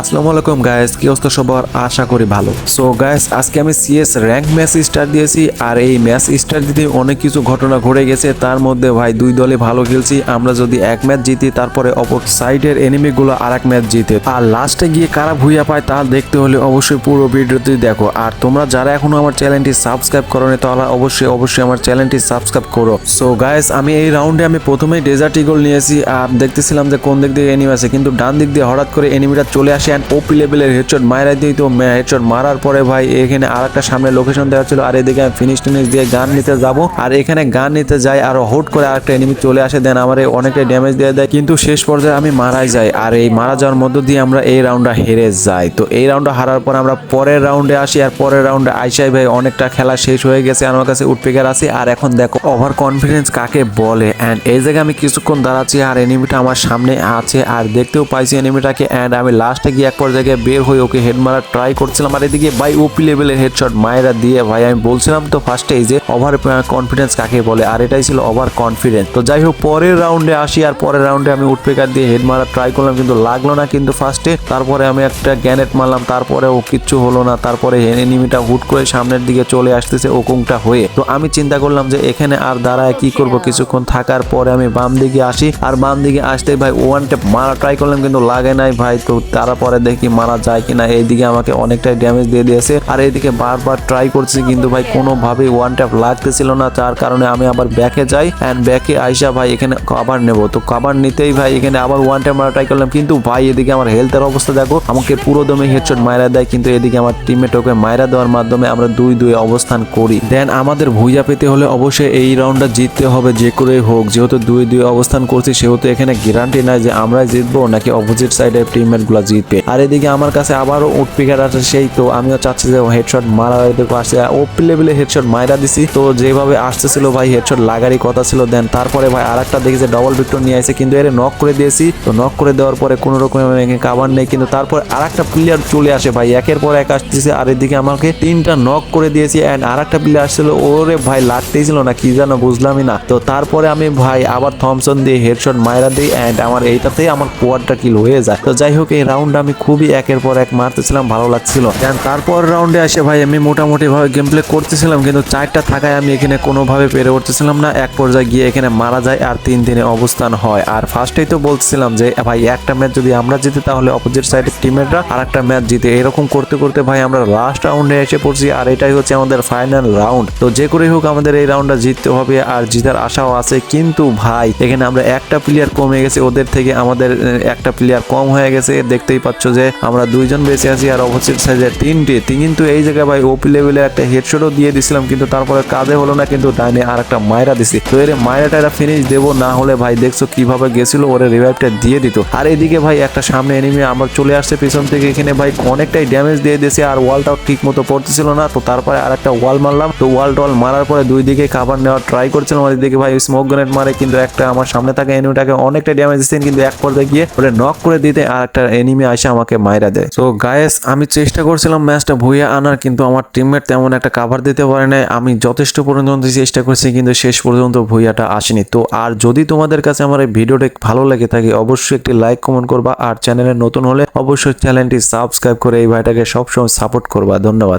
আসসালামু আলাইকুম গায়েস কি অবস্থা সবার? আশা করি ভালো। সো গায়েস আজকে আমি সিএস র্যাঙ্ক ম্যাচ স্টার্ট দিয়েছি, আর এই ম্যাচ স্টার্ট দিতে অনেক কিছু ঘটনা ঘটে গেছে। তার মধ্যে, ভাই, দুই দলে ভালো খেলছি। আমরা যদি এক ম্যাচ জিতি, তারপরে অপর সাইডের এনিমিগুলো আর এক ম্যাচ জিতে। আর লাস্টে গিয়ে কারা ভুইয়া পায়, তা দেখতে হলে অবশ্যই পুরো ভিডিওটি দেখো। আর তোমরা যারা এখনও আমার চ্যানেলটি সাবস্ক্রাইব করোনি, তাহলে অবশ্যই অবশ্যই আমার চ্যানেলটি সাবস্ক্রাইব করো। সো গায়েস আমি এই রাউন্ডে আমি প্রথমেই ডেজার্ট ইগল নিয়েছি। আর দেখতেছিলাম যে কোন দিক দিয়ে এনিমি আছে, কিন্তু ডান দিক দিয়ে হঠাৎ করে এনিমিটা চলে আসে অ্যান্ড ওপি লেভেলের হেডশট মারা দিই তো হেডশট মারার পরে ভাই, এখানে আর একটা সামনে লোকেশন দেওয়া ছিল। আর এদিকে আমি ফিনিশ টিনিশ দিয়ে গান নিতে যাব। আর এখানে গান নিতে যাই আর হুট করে আরেকটা এনিমি চলে আসে দেন আমার অনেকটাই ড্যামেজ দিয়ে দেয়। কিন্তু শেষ পর্যায়ে আমি মারাই যাই। আর এই মারা যাওয়ার মধ্য দিয়ে আমরা এই রাউন্ডটা হেরে যাই। তো এই রাউন্ডটা হারার পর আমরা পরের রাউন্ডে আসি আর পরের রাউন্ডে আইসাই ভাই, অনেকটা খেলা শেষ হয়ে গেছে। আমার কাছে উঠপেকার আছে। আর এখন দেখো ওভার কনফিডেন্স কাকে বলে? অ্যান্ড এই জায়গায় আমি কিছুক্ষণ দাঁড়াচ্ছি আর এনিমিটা আমার সামনে আছে। আর দেখতেও পাইছি এনিমিটাকে অ্যান্ড আমি লাস্টে গিয়ে এক পর্যায়ে বের হয়ে ওকে হেড মারার ট্রাই করছিলাম। আর এদিকে ভাই ওপি লেভেলের হেডশট মায়েরা দিয়ে ভাই, আমি বলছিলাম তো ফার্স্টে যে ওভার কনফিডেন্স কাকে বলে? আর এটাই ছিল ওভার কনফিডেন্স তো যাই হোক, পরের রাউন্ডে আসি আর পরের রাউন্ডে আমি উঠপেকার দিয়ে হেড মারার ট্রাই করলাম, কিন্তু লাগল না কিন্তু ফার্স্টে তারপরে আমি একটা গ্যানেট মারলাম তারপরে ও কিচ্ছু হলো না। তারপরে এনিমিটা হুট করে সামনের দিকে চলে আসতেছে ওকুংটা হয়ে। তো আমি চিন্তা করলাম যে এখানে আর দাঁড়ায় কি করব? কিছুক্ষণ থাকার পরে আমি বাম দিকে আসি। আর বাম দিকে আসতে ভাই ওয়ান টেপ মারা ট্রাই করলাম, কিন্তু লাগে নাই ভাই। তো তারপরে দেখি মারা যায় কিনা, এইদিকে আমাকে অনেকটাই ড্যামেজ দিয়ে দিয়েছে। আর এইদিকে বারবার ট্রাই করছি, কিন্তু ভাই কোনোভাবেই ওয়ান ট্যাপ লাগতেছিল না, যার কারণে আমি আবার ব্যাকে যাই। অ্যান্ড ব্যাকে আইসা ভাই এখানে কভার নেব। তো কভার নিতেই ভাই এখানে আবার ওয়ান ট্যাপ মারা ট্রাই করলাম, কিন্তু ভাই এদিকে আমার হেলথের অবস্থা দেখো, আমাকে পুরো দমে হেডশট মায়েরা দেয়, কিন্তু এদিকে আমার টিমমেট ওকে মায়েরা দেওয়ার মাধ্যমে আমরা দুই দুই অবস্থান করি। দেন আমাদের ভুইয়া পেতে হলে অবশ্যই এই রাউন্ডটা জিততে হবে, যে করেই হোক। যেহেতু দুই দুই অবস্থান করছি, সেহেতু এখানে গ্যারান্টি নাই যে আমরাই জিতবো, নাকি অপোজিট সাইডের টিমমেটগুলো জিতবে আর এদিকে আমার কাছে আবারও উঠপিকার আছে সেই, তো আমিও চাচ্ছি যে হেডশট মারা এদিকে আসছে। ওপি লেভেলে হেডশট মাইরা দিছি। তো যেভাবে আসতেছিল ভাই হেডশট লাগারই কথা ছিল। দেন তারপরে ভাই আর একটা দেখি যে ডবল ভিক্টর নিয়ে আসে কিন্তু এর নক করে দিয়েছি। তো নক করে দেওয়ার পরে কোনো রকম কাবার নেই, কিন্তু তারপর আর একটা প্লেয়ার চলে আসে ভাই। একের পর এক আসতেছে, আর এদিকে আমাকে তিনটা নক করে দিয়েছি। অ্যান্ড আর একটা প্লেয়ার আসছিল, ওরে ভাই লাগতেই ছিল না, কি জানো বুঝলামই না। তো তারপরে আমি ভাই আবার থমসন দিয়ে হেডশট মাইরা দিই। অ্যান্ড আমার এইটাতেই আমার কোয়ারটা কিল হয়ে যায়। তো যাই হোক, এই রাউন্ড আমি খুবই একের পর এক মারতেছিলাম, ভালো লাগছিল। দেন তারপর রাউন্ডে আসে ভাই আমি মোটামুটি ভাবে গেম প্লে করতেছিলাম, কিন্তু চারটা থাকায় আমি এখানে কোনোভাবে পেরে উঠতেছিলাম না। এক পর্যায়ে গিয়ে এখানে মারা যায় আর তিন দিনে অবস্থান হয়। আর ফার্স্টেই তো বলছিলাম যে, ভাই, একটা ম্যাচ যদি আমরা জিতে, তাহলে অপোজিট সাইডের টিমেররা আর একটা ম্যাচ জিতে। এরকম করতে করতে ভাই আমরা লাস্ট রাউন্ডে এসে পড়ছি, আর এটাই হচ্ছে আমাদের ফাইনাল রাউন্ড তো যে করেই হোক আমাদের এই রাউন্ডটা জিততে হবে আর জিতার আশাও আছে। কিন্তু ভাই, এখানে আমরা একটা প্লেয়ার কমে গেছে, ওদের থেকে আমাদের একটা প্লেয়ার কম হয়ে গেছে। দেখতেই পাচ্ছ যে আমরা দুইজন বেঁচে আছি আর অপোজিট তিনটে। তি- কিন্তু এই জায়গায় ভাই ওপি লেভেলের একটা হেডশটও দিয়ে দিছিলাম, কিন্তু তারপরে কাজে হলো না, কিন্তু ডাইনে আর একটা মায়েরা দিছি। তো এর মায়েরাটা একটা ফিনিশ দেবো, না হলে ভাই দেখছ কীভাবে গেছিল, ওরে রিভাইভটা দিয়ে দিত। আর এদিকে ভাই একটা সামনে এনিমি আমার চলে আসছে পিছন থেকে, এখানে ভাই অনেকটাই ড্যামেজ দিয়ে দিয়েছে, আর ওয়ালটাও ঠিক মতো পড়তেছিল না। তো তারপরে আর একটা ওয়াল মারলাম, তো ওয়াল টল মারার পরে দুই দিকে খাবার নেওয়ার ট্রাই করছিলাম, আর এদিকে ভাই স্মোক গ্রেনেড মারে, কিন্তু একটা আমার সামনে থাকা এনিমিটাকে অনেকটা ড্যামেজ দিচ্ছেন কিন্তু এক পর্যায়ে গিয়ে ওটা নক করে দিতে, আর একটা এনিমি আসে আমাকে মাইরা দেয়। তো গায়েস আমি চেষ্টা করছিলাম ম্যাচটা ভুইয়া আনার, কিন্তু আমার টিমমেট তেমন একটা কাভার দিতে পারে নাই। আমি যথেষ্ট পর্যন্ত চেষ্টা করছি, কিন্তু শেষ পর্যন্ত ভুইয়াটা আসেনি। তো, আর যদি তোমাদের কাছে আমার এই ভিডিওটা ভালো লেগে থাকে, অবশ্যই একটি লাইক কমেন্ট করবা। আর চ্যানেলে নতুন হলে অবশ্যই চ্যানেলটি সাবস্ক্রাইব করে এই ভাইটাকে সবসময় সাপোর্ট করবা। ধন্যবাদ।